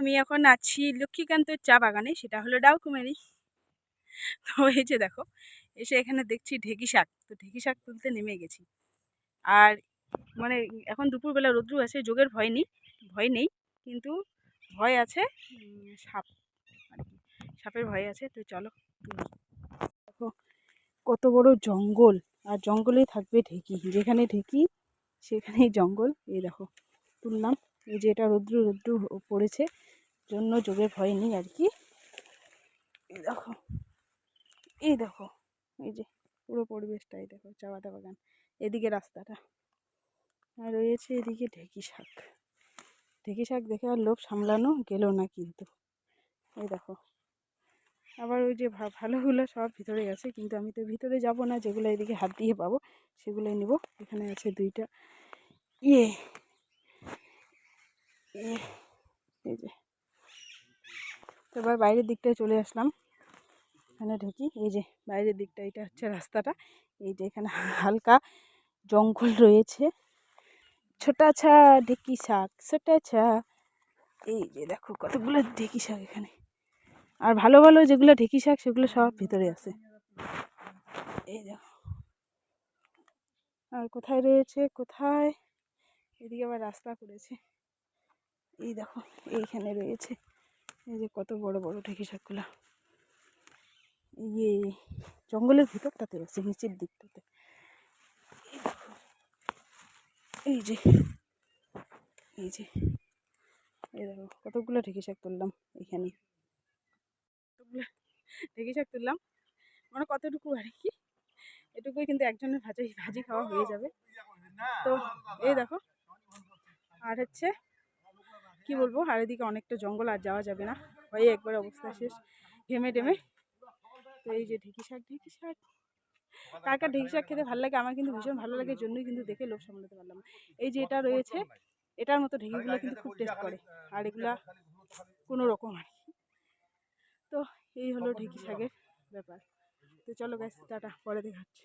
আমি এখন আছি লক্ষ্মীকান্তর চা বাগানে, সেটা হলো ডাউকুমারি। তো এই যে দেখো, এসে এখানে দেখছি ঢেকি শাক। তো ঢেকি শাক তুলতে নেমে গেছি। আর মানে এখন দুপুরবেলা রোদ্রু আছে, যোগের ভয় নেই ভয় নেই, কিন্তু ভয় আছে সাপ আর কি, সাপের ভয় আছে, তো চলো দেখো, কত বড় জঙ্গল, আর জঙ্গলেই থাকবে ঢেকি, যেখানে ঢেকি, সেখানেই জঙ্গল, এই দেখো, তুললাম। এই যে এটা রৌদ্র রৌদ্র পড়েছে জন্য যোগের ভয় নেই আর কি। এই দেখো এই দেখো এই যে পুরো পরিবেশটা এই দেখো চা বাদা বাগান এদিকে রাস্তাটা। আর রয়েছে এদিকে ঢেকি শাক। ঢেকি শাক দেখে আর লোভ সামলানো গেল না কিন্তু। এই দেখো আবার ওই যে ভালোগুলো সব ভিতরে গেছে কিন্তু আমি তো ভিতরে যাব না যেগুলো এদিকে হাত দিয়ে পাবো সেগুলোই নেব। এখানে আছে দুইটা। ইয়ে, এই যে। এবার বাইরের দিকটায় চলে আসলাম। এখানে ঢুকি। এই যে বাইরের দিকটা, এটা হচ্ছে রাস্তাটা। এই যে এখানে হালকা জঙ্গল রয়েছে। ছোটা ছা, ঢেকি শাক, ছোটা ছা। এই যে দেখো কতগুলো ঢেকি শাক এখানে। আর ভালো ভালো যেগুলো ঢেকি শাক, সেগুলো সব ভিতরে আছে। এই দেখো আর কোথায় রয়েছে? কোথায়? এদিকে আবার রাস্তা করেছে এই দেখো, এইখানে রয়েছে। এই যে কত বড় বড় ঢেকি শাকগুলো। ইয়ে জঙ্গলের ভিতরটাতে আছে, নিচের দিকটাতে। এই যে এই যে, এই দেখো, কতগুলো ঢেকি শাক তুললাম এখানে। কতগুলো ঢেকি শাক তুললাম? মানে কতটুকু আর কি? এটুকুই কিন্তু একজনের ভাজি ভাজি খাওয়া হয়ে যাবে। তো, এই দেখো, আর হচ্ছে কি বলব? আর এদিকে অনেকটা জঙ্গল আর যাওয়া যাবে না। হয়ে একবার অবস্থা শেষ। ঘেমে টেমে। তো এই যে ঢেকি শাক ঢেকি শাক। কার কার ঢেকি শাক খেতে ভালো লাগে? আমার কিন্তু ভীষণ ভালো লাগে। জন্যই কিন্তু দেখে লোভ সামলাতে পারলাম। এই যে এটা রয়েছে, এটার মতো ঢেকিগুলো কিন্তু খুব টেস্ট করে। আর এগুলা কোনো রকম আর তো এই হলো ঢেকি শাকের ব্যাপার। তো চলো গাছ টাটা। পরে দেখাচ্ছি